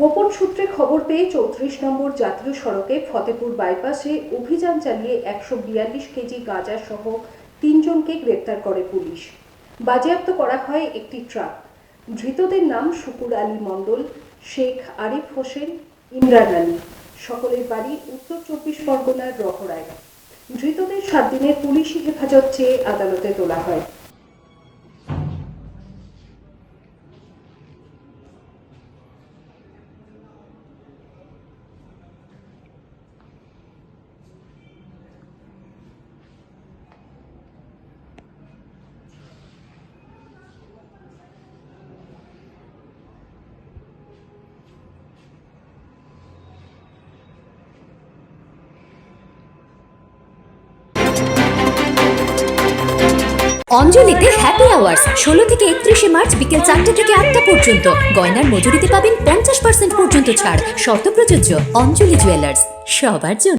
গোপন সূত্রে খবর পেয়ে চৌত্রিশ নম্বর জাতীয় সড়কে ফতেপুর বাইপাসে অভিযান চালিয়ে একশো বিয়াল্লিশ কেজি গাঁজা সহ তিনজনকে গ্রেপ্তার করে পুলিশ। বাজেয়াপ্ত করা হয় একটি ট্রাক। ধৃতদের নাম শুকুর আলী মণ্ডল, শেখ আরিফ হোসেন, ইমরান আলী। সকলের বাড়ি উত্তর চব্বিশ পরগনার রহরায় ধৃতদের সাত দিনের পুলিশি হেফাজত চেয়ে আদালতে তোলা হয়। অঞ্জলিতে হ্যাপি আওয়ার্স ষোলো থেকে একত্রিশে মার্চ বিকেল চারটে থেকে আটটা পর্যন্ত। গয়নার মজুরিতে পাবেন পঞ্চাশ পার্সেন্ট পর্যন্ত ছাড়। শর্ত প্রযোজ্য, অঞ্জলি জুয়েলার্স সবার জন্য।